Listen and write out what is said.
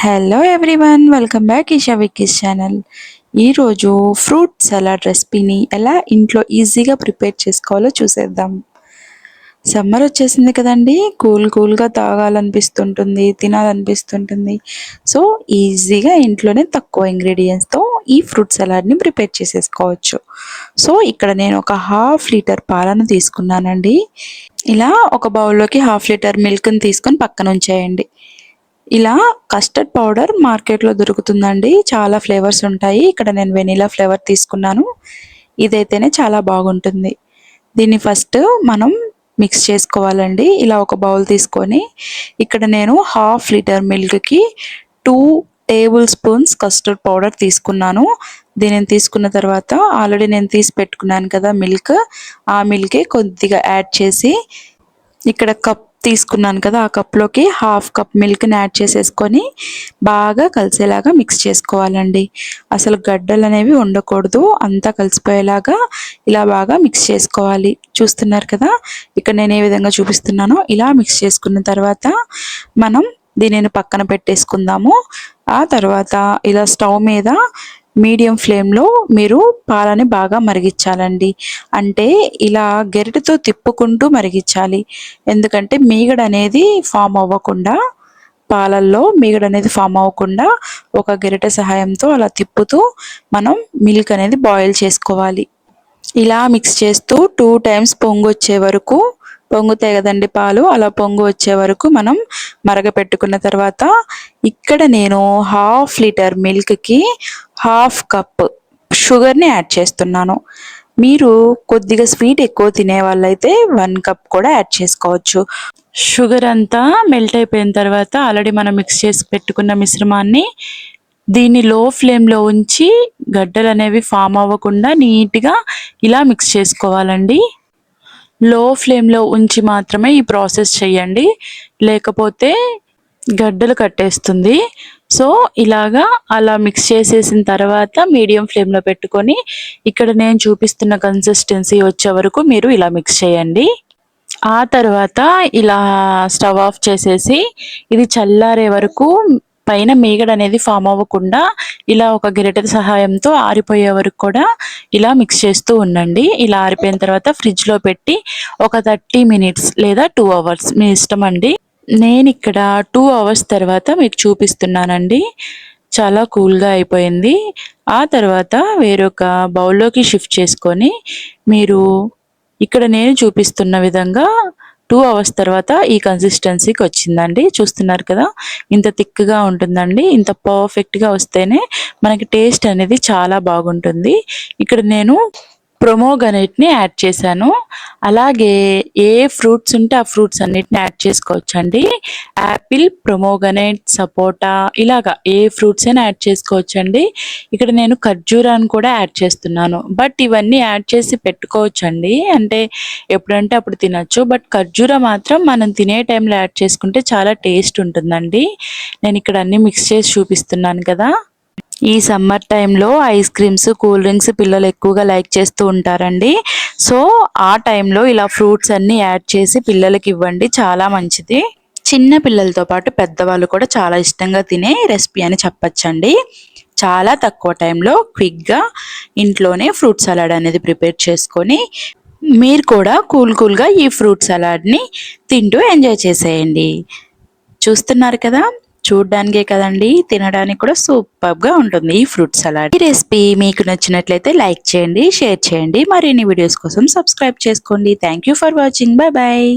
Hello everyone welcome back Eesha Vicky's channel ఈరోజు fruit salad రెసిపీని ఎలా ఇంట్లో ఈజీగా ప్రిపేర్ చేసుకోవాలో చూసేద్దాం. సమ్మర్ వచ్చేసింది కదండి కూల్ కూల్గా తాగాలనిపిస్తుంటుంది తినాలనిపిస్తుంటుంది. సో ఈజీగా ఇంట్లోనే తక్కువ ఇంగ్రీడియంట్స్తో ఈ ఫ్రూట్ సలాడ్ని ప్రిపేర్ చేసేసుకోవచ్చు. సో ఇక్కడ నేను ఒక హాఫ్ లీటర్ పాలను తీసుకున్నానండి. ఇలా ఒక బౌల్లోకి హాఫ్ లీటర్ మిల్క్ని తీసుకొని పక్కన ఉంచేయండి. ఇలా కస్టర్డ్ పౌడర్ మార్కెట్లో దొరుకుతుందండి. చాలా ఫ్లేవర్స్ ఉంటాయి. ఇక్కడ నేను వెనీలా ఫ్లేవర్ తీసుకున్నాను. ఇదైతేనే చాలా బాగుంటుంది. దీన్ని ఫస్ట్ మనం మిక్స్ చేసుకోవాలండి. ఇలా ఒక బౌల్ తీసుకొని ఇక్కడ నేను హాఫ్ లీటర్ మిల్క్కి two tablespoons custard powder తీసుకున్నాను. దీనిని తీసుకున్న తర్వాత ఆల్రెడీ నేను తీసి పెట్టుకున్నాను కదా మిల్క్. ఆ మిల్కే కొద్దిగా యాడ్ చేసి ఇక్కడ కప్ తీసుకున్నాను కదా ఆ కప్లోకి హాఫ్ కప్ మిల్క్ని యాడ్ చేసేసుకొని బాగా కలిసేలాగా మిక్స్ చేసుకోవాలండి. అసలు గడ్డలు అనేవి ఉండకూడదు అంతా కలిసిపోయేలాగా ఇలా బాగా మిక్స్ చేసుకోవాలి. చూస్తున్నారు కదా ఇక్కడ నేను ఏ విధంగా చూపిస్తున్నానో. ఇలా మిక్స్ చేసుకున్న తర్వాత మనం దీనిని పక్కన పెట్టేసుకుందాము. ఆ తర్వాత ఇలా స్టవ్ మీద మీడియం ఫ్లేమ్లో మీరు పాలని బాగా మరిగించాలండి. అంటే ఇలా గెరిటితో తిప్పుకుంటూ మరిగించాలి. ఎందుకంటే మీగడ అనేది ఫామ్ అవ్వకుండా పాలల్లో మీగడ అనేది ఫామ్ అవ్వకుండా ఒక గెరిట సహాయంతో అలా తిప్పుతూ మనం మిల్క్ అనేది బాయిల్ చేసుకోవాలి. ఇలా మిక్స్ చేస్తూ టూ టైమ్స్ పొంగు వచ్చే వరకు పొంగుతాయి కదండి పాలు. అలా పొంగు వచ్చే వరకు మనం మరగపెట్టుకున్న తర్వాత ఇక్కడ నేను హాఫ్ లీటర్ మిల్క్కి హాఫ్ కప్ షుగర్ని యాడ్ చేస్తున్నాను. మీరు కొద్దిగా స్వీట్ ఎక్కువ తినే వాళ్ళైతే వన్ కప్ కూడా యాడ్ చేసుకోవచ్చు. షుగర్ అంతా మెల్ట్ అయిపోయిన తర్వాత ఆల్రెడీ మనం మిక్స్ చేసి పెట్టుకున్న మిశ్రమాన్ని దీన్ని లో ఫ్లేమ్లో ఉంచి గడ్డలు అనేవి ఫామ్ అవ్వకుండా నీట్గా ఇలా మిక్స్ చేసుకోవాలండి. లో ఫ్లేమ్లో ఉంచి మాత్రమే ఈ ప్రాసెస్ చేయండి. లేకపోతే గడ్డలు కట్టేస్తుంది. సో ఇలాగా అలా మిక్స్ చేసేసిన తర్వాత మీడియం ఫ్లేమ్లో పెట్టుకొని ఇక్కడ నేను చూపిస్తున్న కన్సిస్టెన్సీ వచ్చే వరకు మీరు ఇలా మిక్స్ చేయండి. ఆ తర్వాత ఇలా స్టవ్ ఆఫ్ చేసేసి ఇది చల్లారే వరకు పైన మీగడ అనేది ఫామ్ అవ్వకుండా ఇలా ఒక గిరెట సహాయంతో ఆరిపోయే వరకు కూడా ఇలా మిక్స్ చేస్తూ ఉండండి. ఇలా ఆరిపోయిన తర్వాత ఫ్రిడ్జ్లో పెట్టి ఒక థర్టీ మినిట్స్ లేదా టూ అవర్స్ మీ ఇష్టం అండి. నేను ఇక్కడ టూ అవర్స్ తర్వాత మీకు చూపిస్తున్నానండి. చాలా కూల్గా అయిపోయింది. ఆ తర్వాత వేరొక బౌల్లోకి షిఫ్ట్ చేసుకొని మీరు ఇక్కడ నేను చూపిస్తున్న విధంగా టూ అవర్స్ తర్వాత ఈ కన్సిస్టెన్సీకి వచ్చిందండి. చూస్తున్నారు కదా? ఇంత థిక్గా ఉంటుందండి. ఇంత పర్ఫెక్ట్గా వస్తేనే మనకి టేస్ట్ అనేది చాలా బాగుంటుంది. ఇక్కడ నేను ప్రొమోగనేట్ని యాడ్ చేశాను. అలాగే ఏ ఫ్రూట్స్ ఉంటే ఆ ఫ్రూట్స్ అన్నిటిని యాడ్ చేసుకోవచ్చండి. యాపిల్ ప్రొమోగనేట్ సపోటా ఇలాగా ఏ ఫ్రూట్స్ అయినా యాడ్ చేసుకోవచ్చండి. ఇక్కడ నేను ఖర్జూరాన్ని కూడా యాడ్ చేస్తున్నాను. బట్ ఇవన్నీ యాడ్ చేసి పెట్టుకోవచ్చండి. అంటే ఎప్పుడంటే అప్పుడు తినచ్చు. బట్ ఖర్జూర మాత్రం మనం తినే టైంలో యాడ్ చేసుకుంటే చాలా టేస్ట్ ఉంటుందండి. నేను ఇక్కడ అన్ని మిక్స్ చేసి చూపిస్తున్నాను కదా. ఈ సమ్మర్ టైంలో ఐస్ క్రీమ్స్ కూల్ డ్రింక్స్ పిల్లలు ఎక్కువగా లైక్ చేస్తూ ఉంటారండి. సో ఆ టైంలో ఇలా ఫ్రూట్స్ అన్నీ యాడ్ చేసి పిల్లలకి ఇవ్వండి చాలా మంచిది. చిన్న పిల్లలతో పాటు పెద్దవాళ్ళు కూడా చాలా ఇష్టంగా తినే రెసిపీ అని చెప్పచ్చండి. చాలా తక్కువ టైంలో క్విక్గా ఇంట్లోనే ఫ్రూట్ సలాడ్ అనేది ప్రిపేర్ చేసుకొని మీరు కూడా కూల్ కూల్గా ఈ ఫ్రూట్ సలాడ్ని తింటూ ఎంజాయ్ చేసేయండి. చూస్తున్నారు కదా? చూడ్డానికే కదండి. తినడానికి కూడా సూపర్గా ఉంటుంది ఈ ఫ్రూట్ సలాడ్. ఈ రెసిపీ మీకు నచ్చినట్లయితే లైక్ చేయండి షేర్ చేయండి. మరిన్ని వీడియోస్ కోసం సబ్స్క్రైబ్ చేసుకోండి. Thank for watching bye bye